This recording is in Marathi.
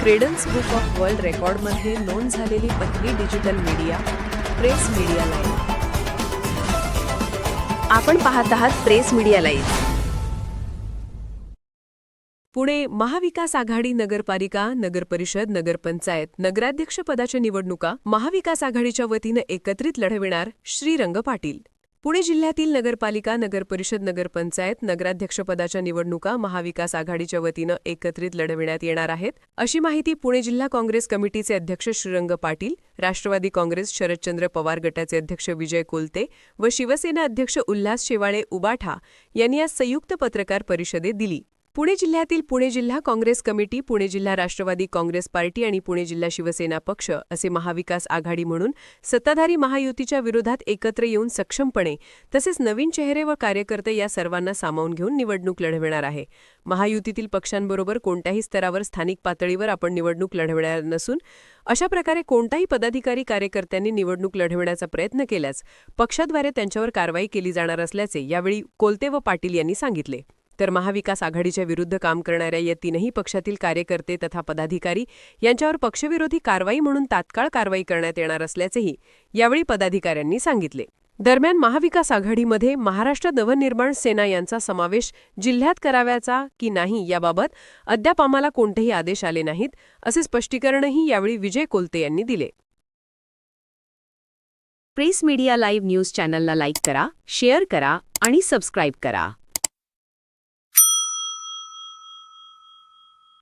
क्रेडन्स बुक ऑफ वर्ल्ड रेकॉर्डमध्ये नोंद झालेली पहिली digital media press media live आपण पाहत आहात press media live Pune Mahavikas Aghadi नगरपालिका नगरपरिषद नगरपंचायत नगराध्यक्ष पदाच्या निवडणुका महाविकास आघाडीच्या वतीनं एकत्रित लढविणार श्रीरंग पाटील. पुणे जिल्ह्यातील नगरपालिका नगरपरिषद नगरपंचायत नगराध्यक्षपदाच्या निवडणुका महाविकास आघाडीच्या वतीनं एकत्रित लढविण्यात येणार आहेत. अशी माहिती पुणे जिल्हा काँग्रेस कमिटीचे अध्यक्ष श्रीरंग पाटील राष्ट्रवादी काँग्रेस शरदचंद्र पवार गटाचे अध्यक्ष विजय कोलते व शिवसेना अध्यक्ष उल्हास शेवाळे उबाठा यांनी आज संयुक्त पत्रकार परिषदेत दिली. पुणे जिल्ह्यातील पुणे जिल्हा काँग्रेस कमिटी पुणे जिल्हा राष्ट्रवादी काँग्रेस पार्टी आणि पुणे जिल्हा शिवसेना पक्ष असे महाविकास आघाडी म्हणून सत्ताधारी महायुतीच्या विरोधात एकत्र येऊन सक्षमपणे तसेच नवीन चेहरे व कार्यकर्ते या सर्वांना सामावून घेऊन निवडणूक लढविणार आहे. महायुतीतील पक्षांबरोबर कोणत्याही स्तरावर स्थानिक पातळीवर आपण निवडणूक लढविणार नसून अशा प्रकारे कोणताही पदाधिकारी कार्यकर्त्यांनी निवडणूक लढविण्याचा प्रयत्न केल्यास पक्षाद्वारे त्यांच्यावर कारवाई केली जाणार असल्याचे यावेळी कोलते व पाटील यांनी सांगितले. तर महाविकास आघाडीच्या विरुद्ध काम करणाऱ्या या तीनही पक्षातील कार्यकर्ते तथा पदाधिकारी यांच्यावर पक्षविरोधी कारवाई म्हणून तात्काळ कारवाई करण्यात येणार असल्याचेही यावेळी पदाधिकाऱ्यांनी सांगितले. दरम्यान महाविकास आघाडीमध्ये महाराष्ट्र नवनिर्माण सेना यांचा समावेश जिल्ह्यात कराव्याचा की नाही याबाबत अद्याप आम्हाला कोणतेही आदेश आले नाहीत असे स्पष्टीकरणही यावेळी विजय कोलते यांनी दिले. प्रेस मीडिया लाईव्ह न्यूज चॅनलला लाईक करा शेअर करा आणि सबस्क्राईब करा.